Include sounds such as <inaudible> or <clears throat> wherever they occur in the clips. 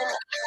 Yeah.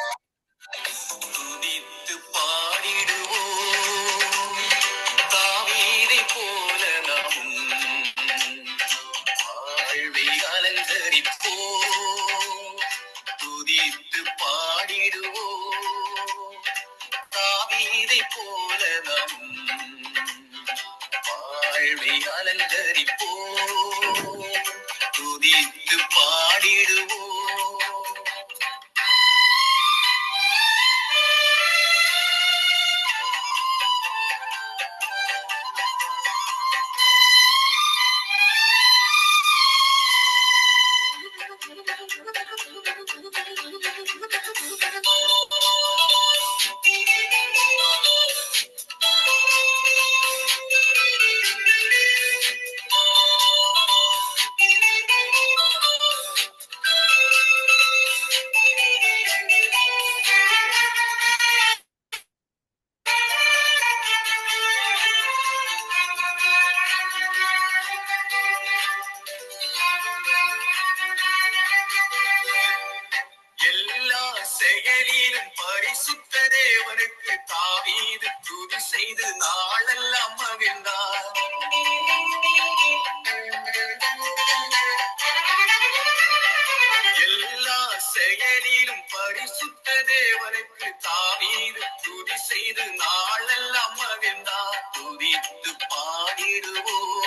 துதித்து பாடிடுவோம்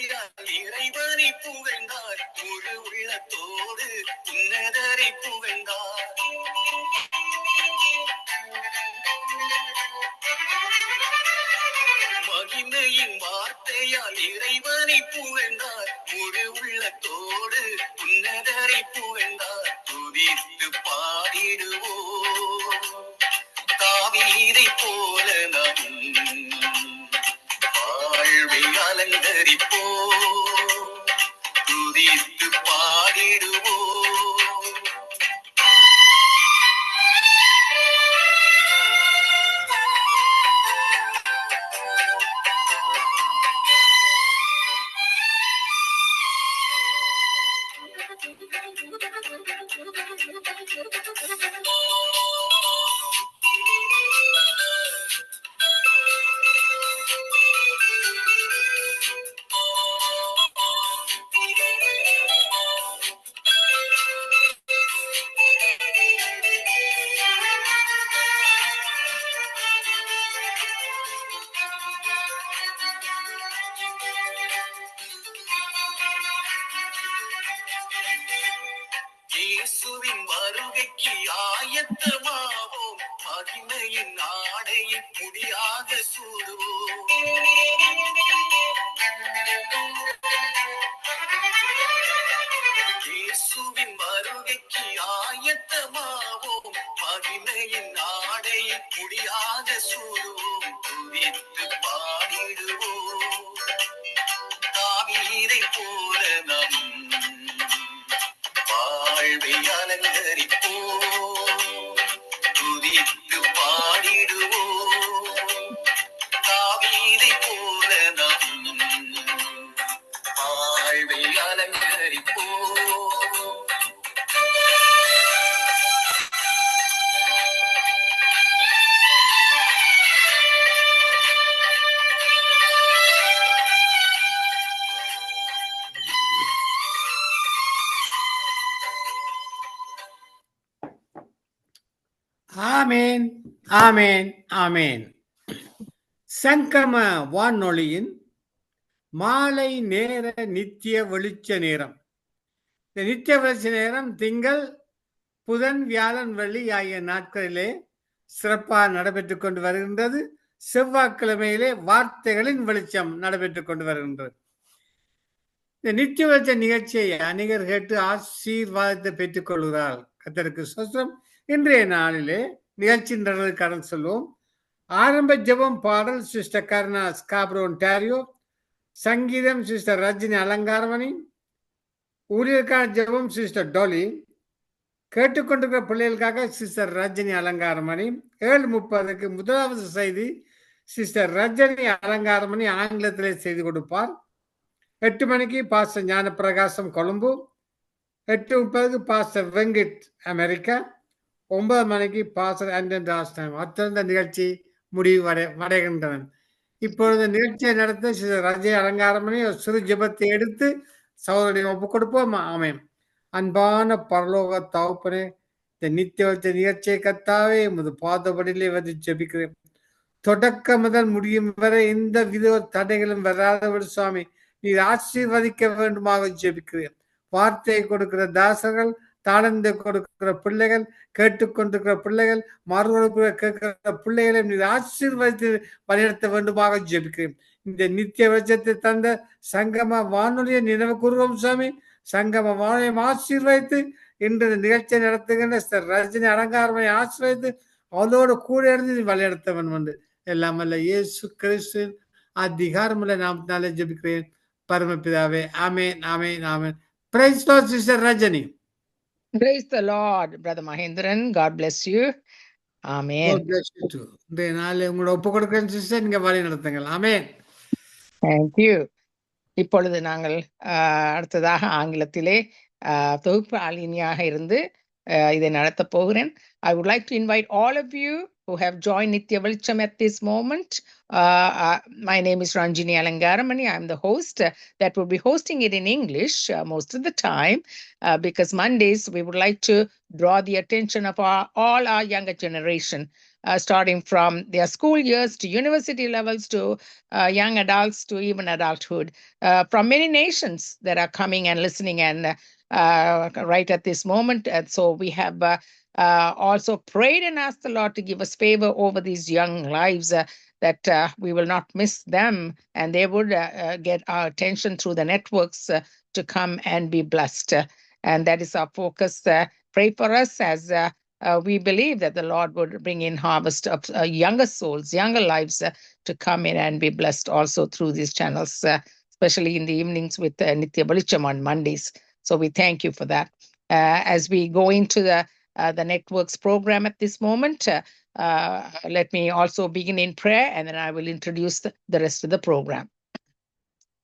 வார்த்தையால் இறைவனை புகழ்ந்தார். முழு உள்ளத்தோடு உன்னதரை புகழ்ந்தார். மகிமையின் வார்த்தையால் இறைவனை புகழ்ந்தார். முழு உள்ளத்தோடு உன்னதரை புகழ்ந்தார். துதித்து பாடிடுவோம். தாவீதை போல கண்டறிப்போ அலங்கரிப்போம் துதித்து இயேசுவின் வருகைக்கு ஆயத்தமாவோம். மகிமையின் ஆடையை முடியாக சூடுவோம். துதித்து பாடிடுவோம் ஆமேன் ஆமேன். சங்கம வானொலியின் மாலை நேர நித்திய வெளிச்ச நேரம். இந்த நித்திய வெளிச்ச நேரம் திங்கள் புதன் வியாழன் வெள்ளி ஆகிய நாட்களிலே சிறப்பாக நடைபெற்று கொண்டு வருகின்றது. செவ்வாய்க்கிழமையிலே வார்த்தைகளின் வெளிச்சம் நடைபெற்று கொண்டு வருகின்றது. இந்த நித்திய வெளிச்ச நிகழ்ச்சியை அநேகர் கேட்டு ஆசீர்வாதத்தை பெற்றுக் கொள்கிறார். கத்தருக்கு சொசம் இன்றைய நாளிலே நிகழ்ச்சி கடன் சொல்லுவோம். ஆரம்ப ஜெபம் பாடல் சிஸ்டர் கருணா ஸ்காப்ரோ டேரியோ சங்கீதம் சிஸ்டர் ரஜினி அலங்காரமணி. ஊழியர்கான ஜெபம் சிஸ்டர் டோலி. கேட்டுக்கொண்டிருக்கிற பிள்ளைகளுக்காக சிஸ்டர் ரஜினி அலங்காரமணி. ஏழு முப்பதுக்கு முதலாவது செய்தி சிஸ்டர் ரஜினி அலங்காரமணி ஆங்கிலத்திலே செய்து கொடுப்பார். எட்டு மணிக்கு பாஸ்டர் ஞானப்பிரகாசம் கொழும்பு. எட்டு முப்பதுக்கு பாஸ்டர் வெங்கிட் அமெரிக்கா. ஒன்பது மணிக்கு பாசர் ஆண்டன் ராஸ்டம் அத்திருந்த நிகழ்ச்சி முடிவு வடை வடைகின்றன இப்பொழுது நிகழ்ச்சியை நடத்த சிஸ்டர் ரஜினி அலங்காரமணி ஒரு சிறு ஜெபத்தை எடுத்து சகோதரி ஒப்பு கொடுப்போம். அமையும் அன்பான பரலோக தகுப்பனே இந்த நித்திய நிகழ்ச்சியை கத்தாவே முது பாதபடியிலே வந்து ஜெபிக்கிறேன். தொடக்க முதல் முடியும் வரை எந்த வித தடைகளும் வராதவர் சுவாமி நீர் ஆசீர்வதிக்க வேண்டுமாக ஜெபிக்கிறேன். வார்த்தையை கொடுக்கிற தாசர்கள் தாளந்தை கொடுக்கிற பிள்ளைகள் கேட்டுக்கொண்டிருக்கிற பிள்ளைகள் மறுவழுப்பு கேட்கிற பிள்ளைகளை நீர் ஆசீர்வதித்து வழிநடத்த வேண்டுமாக ஜெபிக்கிறேன். இந்த நித்திய வெளிச்சத்தை தந்த சங்கம வானொலியை நினைவு கூறுவோம் சுவாமி சங்கம வானொலியை ஆசீர்வதித்து இன்று நிகழ்ச்சியை நடத்துகின்ற ரஜினி அலங்காரமை ஆசீர்வதித்து அவளோடு கூட இருந்து வழிநடத்த வேண்டும் என்று. எல்லாம் அல்ல இயேசு கிறிஸ்து அதிகாரமுள்ள நாமத்தினாலே ஜெபிக்கிறேன். பரமபிதாவே ஆமேன் ஆமேன் ஆமேன். Praise sister Rajini Praise the Lord, Brother Mahendran. God bless you. Amen. God bless you too. இன்றைய நாள் உங்களோட ஒப்பு கொடுக்கிறேன் சிஸ்டர் நீங்க வழி நடத்துங்கள் ஆமேன் Thank you. இப்பொழுது நாங்கள் ஆஹ், அடுத்ததாக ஆங்கிலத்திலே ஆஹ், தொகுப்பு ஆளினியாக இருந்து ஆஹ், இதை நடத்தப் போகிறேன் I would like to invite all of you who have joined Nitya Velicham at this moment. Uh, uh, my name is Ranjini Alangaramani. I'm the host uh, that will be hosting it in English uh, most of the time uh, because Mondays we would like to draw the attention of our, all our younger generation, uh, starting from their school years to university levels to young adults to even adulthood, from many nations that are coming and listening and right at this moment. And so we have uh, also prayed and asked the Lord to give us favor over these young lives. Uh, that uh, we will not miss them and they would uh, uh, get our attention through the networks uh, to come and be blessed. And that is our focus. Uh, pray for us as we believe that the Lord would bring in harvest of younger souls, younger lives to come in and be blessed also through these channels, especially in the evenings with uh, Nitya Balicham on Mondays. So we thank you for that. As we go into the uh, the networks program at this moment, uh, uh, let me also begin in prayer and then I will introduce the, the rest of the program.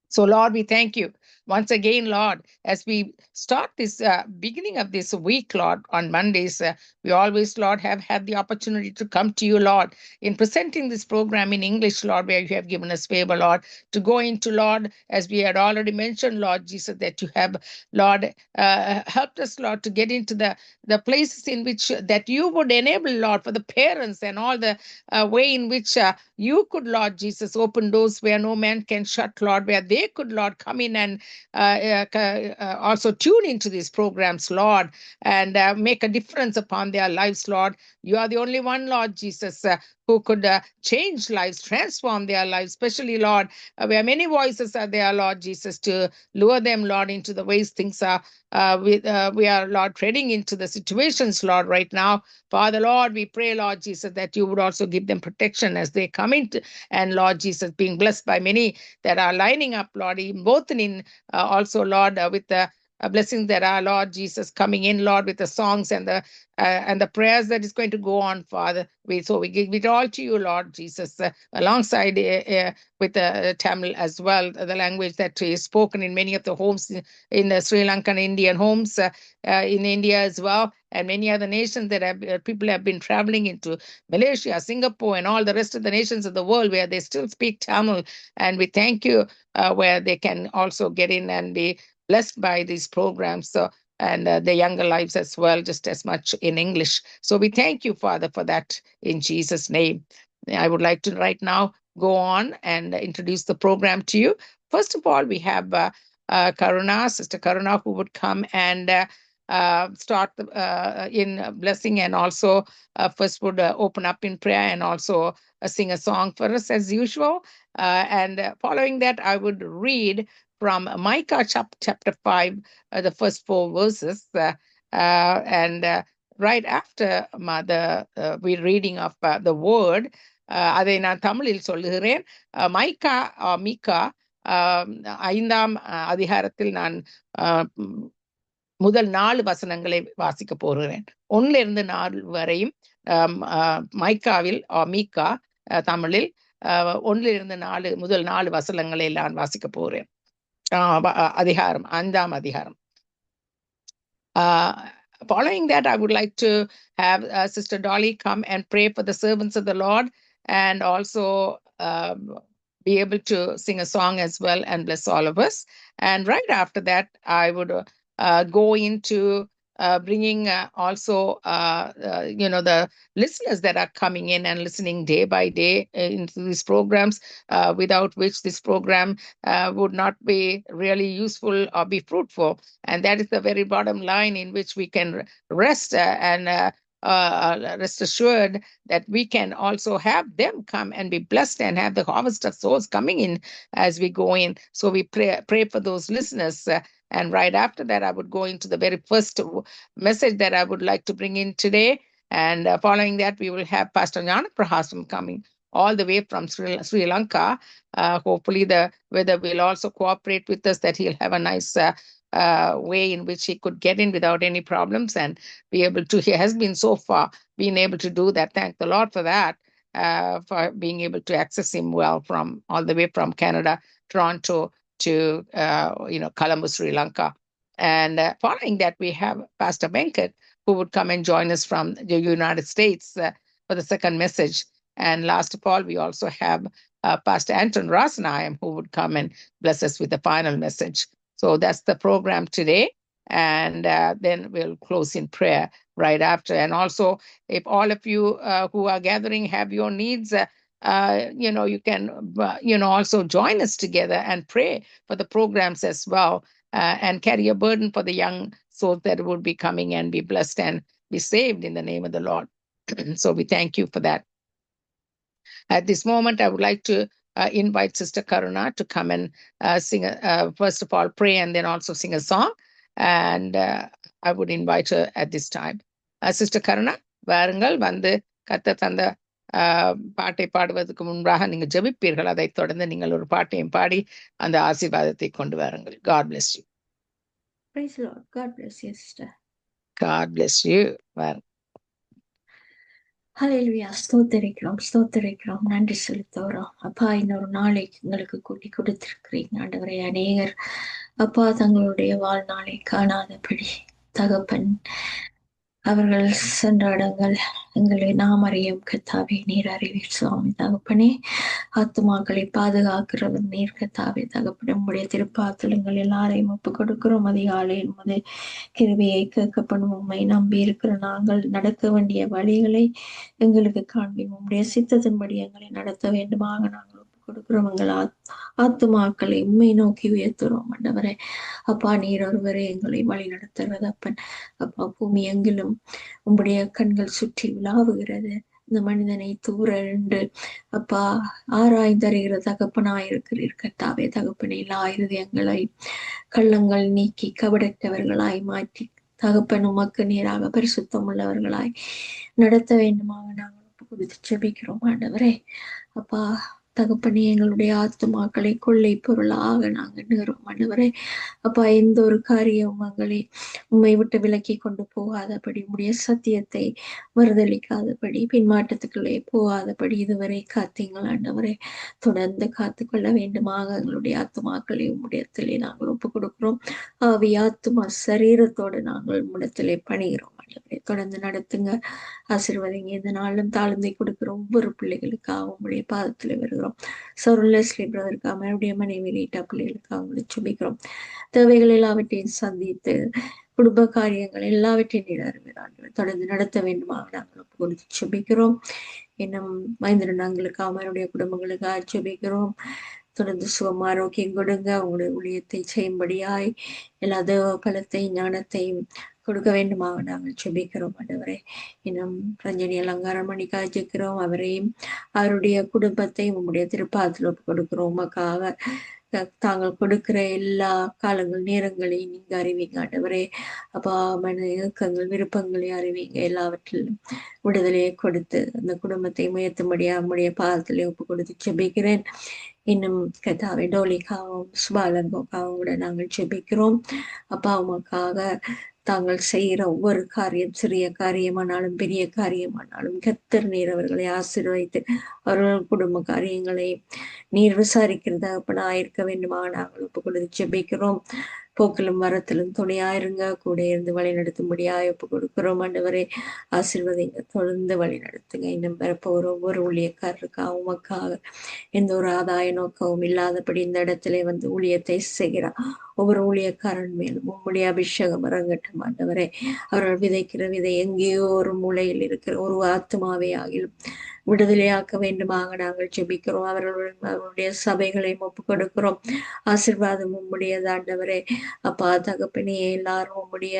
So, Lord, we thank you once again, Lord, as we start this uh, beginning of this week, Lord, on Mondays. Uh, we always, Lord, have had the opportunity to come to you, Lord, in presenting this program in English, Lord, where you have given us favor, Lord, to go into, Lord, as we had already mentioned, Lord Jesus, that you have, Lord, uh, helped us, Lord, to get into the the places in which that you would enable, Lord, for the parents and all the uh, way in which uh, you could, Lord Jesus, open doors where no man can shut, Lord, where they could, Lord, come in and uh, uh, uh, also tune into these programs, Lord, and uh, make a difference upon their lives, Lord. You are the only one, Lord Jesus, uh, who could uh, change lives, transform their lives, especially, Lord, uh, where many voices are there, Lord Jesus, to lure them, Lord, into the ways things are. Uh, we, uh, we are, Lord, treading into the situations, Lord, right now. Father, Lord, we pray, Lord Jesus, that you would also give them protection as they come into, and Lord Jesus, being blessed by many that are lining up, Lord, in both in uh, also, Lord, uh, with the uh, blessings that are, Lord Jesus, coming in, Lord, with the songs and the uh, and the prayers that is going to go on, Father. We so we give it all to you, Lord Jesus, uh, alongside uh, uh, with the Tamil as well, the language that is spoken in many of the homes in, in the Sri Lankan Indian homes, uh, uh, in India as well, and many other nations that have uh, people have been traveling into Malaysia, Singapore, and all the rest of the nations of the world where they still speak Tamil. And we thank you uh, where they can also get in and be blessed by these programs. So and uh, the younger lives as well, just as much in English. So we thank you, Father, for that in Jesus' name. I would like to right now go on and introduce the program to you. First of all, we have uh, uh, Karuna, Sister Karuna, who would come and uh, uh, start uh, in blessing and also uh, first would uh, open up in prayer and also uh, sing a song for us as usual. Uh, and uh, following that, I would read from Micah chap- chapter 5, uh, the first four verses. Uh, uh, and uh, right after uh, the uh, we're reading of uh, the word, uh, அதை நான் தமிழில் சொல்லுகிறேன் மைக்கா மிகா ஆஹ் ஐந்தாம் uh, அதிகாரத்தில் நான் முதல் நாலு வசனங்களை வாசிக்க போகிறேன் ஒன்னுல இருந்து நாலு வரையும் ஆஹ் மைக்காவில் ஆஹ் மீகா தமிழில் ஆஹ் ஒன்னுல இருந்து நாலு முதல் நாலு வசனங்களை நான் வாசிக்க போகிறேன் adhiharam, Anjam adhiharam. Uh, following that, I would like to have uh, Sister Dolly come and pray for the servants of the Lord and also um, be able to sing a song as well and bless all of us. And right after that, I would uh, go into uh, bringing uh, also, uh, uh, you know, the listeners that are coming in and listening day by day uh, into these programs, uh, without which this program would not be really useful or be fruitful and that is the very bottom line in which we can rest and uh, rest assured that we can also have them come and be blessed and have the harvest of souls coming in as we go in. So we pray pray for those listeners. uh, and right after that, I would go into the very first message that I would like to bring in today. And uh, following that, we will have Pastor Jnana Prahasam coming all the way from Sri, Sri Lanka. Uh, hopefully, the weather will also cooperate with us that he'll have a nice uh, uh, way in which he could get in without any problems and be able to. He has been so far being able to do that. Thank the Lord for that, uh, for being able to access him well from all the way from Canada, Toronto to uh, you know Colombo, Sri Lanka. And uh, following that, we have Pastor Venkat who would come and join us from the United States uh, for the second message. And last of all, we also have uh, Pastor Anton Rosnaim who would come and bless us with the final message. So that's the program today. And uh, then we'll close in prayer right after. And also, if all of you uh, who are gathering have your needs, uh, uh, you know, you can, uh, you know, also join us together and pray for the programs as well uh, and carry a burden for the young souls that would be coming and be blessed and be saved in the name of the Lord. <clears throat> so we thank you for that. At this moment, I would like to uh, invite Sister Karuna to come and uh, sing, a, uh, first of all, pray and then also sing a song. And uh, I would invite her at this time. Uh, Sister Karuna, வாருங்கள் வந்து கத்த தந்த ஆஹ், பாட்டை பாடுவதற்கு முன்பாக நீங்கள் ஜெபிப்பீர்கள். அதைத் தொடர்ந்து நீங்கள் ஒரு பாட்டையும் பாடி அந்த ஆசீர்வாதத்தை கொண்டு வாருங்கள். God bless you. Praise the Lord. God bless you, sister. God bless you. வாருங்க ஹalleluya ஸ்தோத்தரிக்கிறோம் ஸ்தோத்தரிக்கிறோம். நன்றி செலுத்துகிறோம். அப்பா இன்னொரு நாளை எங்களுக்கு கூட்டி கொடுத்திருக்கிறீங்க ஆண்டவரே அநேகர் அப்பா தங்களுடைய வாழ்நாளை காணாதபடி தகப்பன் அவர்கள் சென்றாடுங்கள் எங்களை நாம் அறியும். கத்தாவே நீர் அறிவீர் சுவாமி. தகப்பனே ஆத்துமாக்களை பாதுகாக்கிறவர் நீர். கத்தாவே தகப்பனே உம்முடைய திருப்பாத்தலங்கள் எல்லாரையும் ஒப்பு கொடுக்கிறோம் அதிகாலை என்பது கிருவியை கேட்கப்படும். உண்மை நம்பி இருக்கிற நாங்கள் நடக்க வேண்டிய வழிகளை எங்களுக்கு காண்பி உம்முடைய சித்தத்தின்படி எங்களை நடத்த வேண்டுமாக நாங்கள் ஒப்பு ஆத் ஆத்துமாக்களை உண்மை நோக்கி உயர்த்துறோம் ஆண்டவரே. அப்பா நீர் ஒருவரே எங்களை வழி நடத்துகிறது அப்பன். அப்பா பூமி எங்கிலும் உங்களுடைய கண்கள் சுற்றி விழாவுகிறது இந்த மனிதனை தூர என்று அப்பா ஆராய்ந்தறிகிற தகப்பனாயிருக்கிறீர் கர்த்தாவே தகப்பனை எல்லா இருதயங்களை கள்ளங்கள் நீக்கி கபடற்றவர்களாய் மாற்றி தகப்பன் உமக்கு நேராக பரிசுத்தம் உள்ளவர்களாய் நடத்த வேண்டுமாக நாங்கள் ஒப்பு கொடுத்து ஜெபிக்கிறோம் ஆண்டவரே. அப்பா தகப்பனே எங்களுடைய ஆத்துமாக்களை கொள்ளை பொருளாக நாங்கள் எண்ணுகிறோம் ஆண்டவரே அப்பா எந்த ஒரு காரியம் எங்களை உண்மை விட்டு விலக்கி கொண்டு போகாதபடி உடைய சத்தியத்தை மறுதளிக்காதபடி பின்மாற்றத்துக்குள்ளே போகாதபடி இதுவரை காத்தீங்கள் ஆண்டவரே. தொடர்ந்து காத்துக்கொள்ள வேண்டுமாக எங்களுடைய ஆத்துமாக்களை உம்முடையத்திலே நாங்கள் ஒப்புக் கொடுக்கிறோம் ஆவி ஆத்துமா சரீரத்தோடு நாங்கள் உம்மிடத்திலே பணிகிறோம். ஆண்டவரை தொடர்ந்து நடத்துங்க. ஆசீர்வதிங்க. இந்த நாளும் தாழ்ந்தை கொடுக்குற ஒவ்வொரு பிள்ளைகளுக்காக உங்களுடைய பாதத்தில் வருகிறோம். சருளஸ்லி பிரதற்காக மறுபடிய மனைவி ரீட்டா பிள்ளைகளுக்காக உங்களை சுபிக்கிறோம். தேவைகள் எல்லாவற்றையும் சந்தித்து குடும்ப காரியங்கள் எல்லாவற்றையும் நீர் தொடர்ந்து நடத்த வேண்டுமாக நாங்கள் ஒப்பு கொடுத்து செபிக்கிறோம். இன்னும் மைந்திரன் நாங்களுக்கு அவருடைய குடும்பங்களுக்காக செபிக்கிறோம். தொடர்ந்து சுகம் ஆரோக்கியம் கொடுங்க. உங்களுடைய ஊழியத்தை செய்யும்படியாய் எல்லா தேவ பலத்தையும் ஞானத்தையும் கொடுக்க வேண்டுமாக நாங்கள் செபிக்கிறோம் ஆண்டவரே. இன்னும் ரஞ்சனி அலங்காரம் மணிக்காக ஜெபிக்கிறோம் அவரையும் அவருடைய குடும்பத்தையும் உம்முடைய திருப்பாதத்தில் ஒப்பு கொடுக்கிறோம் உமக்காக தாங்கள் கொடுக்கிற எல்லா காலங்கள் நேரங்களையும் நீங்க அறிவீங்க ஆண்டவரே. அப்பா மன இயக்கங்கள் விருப்பங்களை அறிவீங்க. எல்லாவற்றிலும் விடுதலையை கொடுத்து அந்த குடும்பத்தை முயர்த்தும்படியா நம்முடைய பாதத்திலே ஒப்பு கொடுத்து செபிக்கிறேன் இன்னும் கதாவை டோலிக்காவும் சுபாலங்கோக்காவும் கூட நாங்கள் செபிக்கிறோம் அப்பா உமக்காக தாங்கள் செய்கிற ஒவ்வொரு காரியம் சிறிய காரியமானாலும் பெரிய காரியமானாலும் கத்தர் நீர் அவர்களை ஆசீர்வதித்து அவர்கள் குடும்ப காரியங்களை நீர் விசாரிக்கிறதாக அப்பனா இருக்க வேண்டுமா நாங்கள் ஒப்பு கொடுத்து ஜெபிக்கிறோம். போக்கிலும் மரத்திலும் துணையாயிருங்க கூட இருந்து வழி நடத்தும்படியாய் ஒப்பு கொடுக்கிறோம். ஆண்டவரே ஆசிர்வதிங்க தொடர்ந்து வழி நடத்துங்க. இன்னும் பிறப்போர் ஒவ்வொரு ஊழியக்காரருக்காக உமக்காக எந்த ஒரு ஆதாய நோக்கமும் இல்லாதபடி இந்த இடத்திலே வந்து ஊழியத்தை செய்கிறார் ஒவ்வொரு ஊழியக்காரன் மேலும் உம்முடைய அபிஷேகம் இறங்கட்டும். ஆண்டவரே அவர்கள் விதைக்கிற விதை எங்கேயோ ஒரு மூலையில் இருக்கிற ஒரு ஆத்மாவே ஆகிலும் விடுதலையாக்க வேண்டுமாக நாங்கள் ஜெபிக்கிறோம். அவர்களுடன் அவருடைய சபைகளை ஒப்பு கொடுக்கிறோம் ஆசிர்வாதம் உம்முடையதாண்டவரே அப்பா தகப்பனே எல்லாரும் உம்முடைய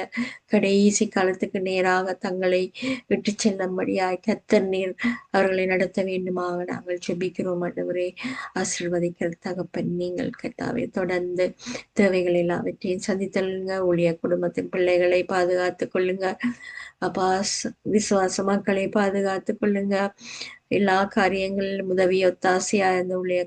கடைசி காலத்துக்கு நேராக தங்களை விட்டு செல்லும்படியாய் கத்தர் நீர் அவர்களை நடத்த வேண்டுமாக நாங்கள் ஜெபிக்கிறோம் ஆண்டவரே. ஆசிர்வதிக்கிற தகப்பன் நீங்கள் கத்தாவே தொடர்ந்து தேவைகள் எல்லாவற்றையும் சந்தித்தல்லுங்க ஊழிய குடும்பத்தின் பிள்ளைகளை பாதுகாத்துக் கொள்ளுங்க. அப்பா விசுவாச மக்களை பாதுகாத்துக் கொள்ளுங்க. எல்லா காரியங்களிலும் உதவி ஒத்தாசையா இருந்த ஊழிய